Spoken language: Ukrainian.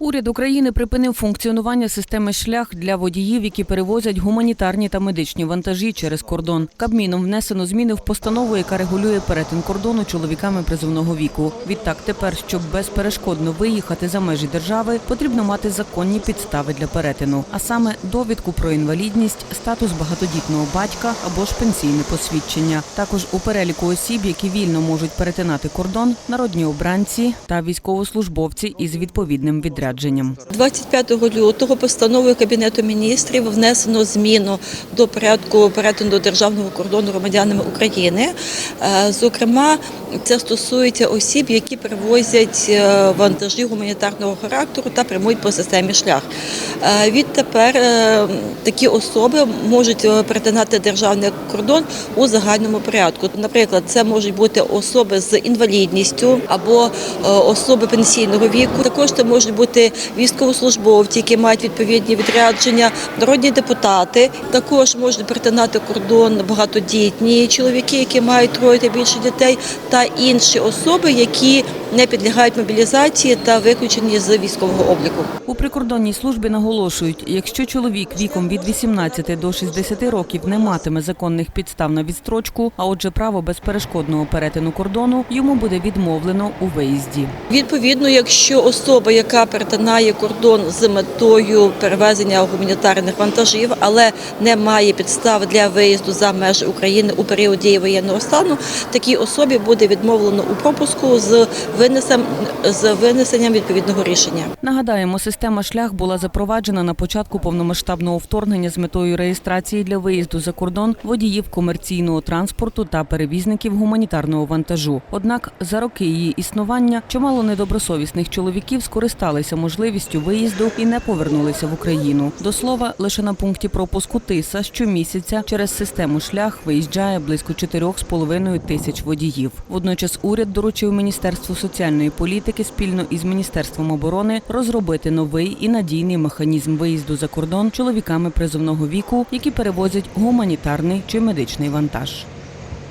Уряд України припинив функціонування системи шлях для водіїв, які перевозять гуманітарні та медичні вантажі через кордон. Кабміном внесено зміни в постанову, яка регулює перетин кордону чоловіками призовного віку. Відтак, тепер, щоб безперешкодно виїхати за межі держави, потрібно мати законні підстави для перетину, а саме довідку про інвалідність, статус багатодітного батька або ж пенсійне посвідчення. Також у переліку осіб, які вільно можуть перетинати кордон, народні обранці та військовослужбовці із відповідним відрядженням. 25 лютого постановою Кабінету міністрів внесено зміну до порядку перетину державного кордону громадянами України. Е, Зокрема, це стосується осіб, які перевозять е, вантажі гуманітарного характеру та прямують по системі шлях. Е, Відтепер такі особи можуть перетинати державний кордон у загальному порядку. Наприклад, це можуть бути особи з інвалідністю або особи пенсійного віку. Також це можуть бути військовослужбовці, які мають відповідні відрядження, народні депутати. Також можуть перетинати кордон багатодітні чоловіки, які мають троє та більше дітей, та інші особи, які не підлягають мобілізації та виключені з військового обліку. У прикордонній службі наголошують, якщо чоловік віком від 18 до 60 років не матиме законних підстав на відстрочку, а отже, право безперешкодного перетину кордону йому буде відмовлено у виїзді. Відповідно, якщо особа, яка перетинає кордон з метою перевезення гуманітарних вантажів, але не має підстав для виїзду за межі України у період дії воєнного стану, такій особі буде відмовлено у пропуску з винесем з винесенням відповідного рішення. Нагадаємо, система шлях була запроваджена на початку повномасштабного вторгнення з метою реєстрації для виїзду за кордон водіїв комерційного транспорту та перевізників гуманітарного вантажу. Однак за роки її існування чимало недобросовісних чоловіків скористалися можливістю виїзду і не повернулися в Україну. До слова, лише на пункті пропуску ТИСА щомісяця через систему шлях виїжджає близько 4,5 тисяч водіїв. Водночас уряд доручив Міністерству соціальної політики спільно із Міністерством оборони розробити новий і надійний механізм виїзду за кордон чоловіками призовного віку, які перевозять гуманітарний чи медичний вантаж.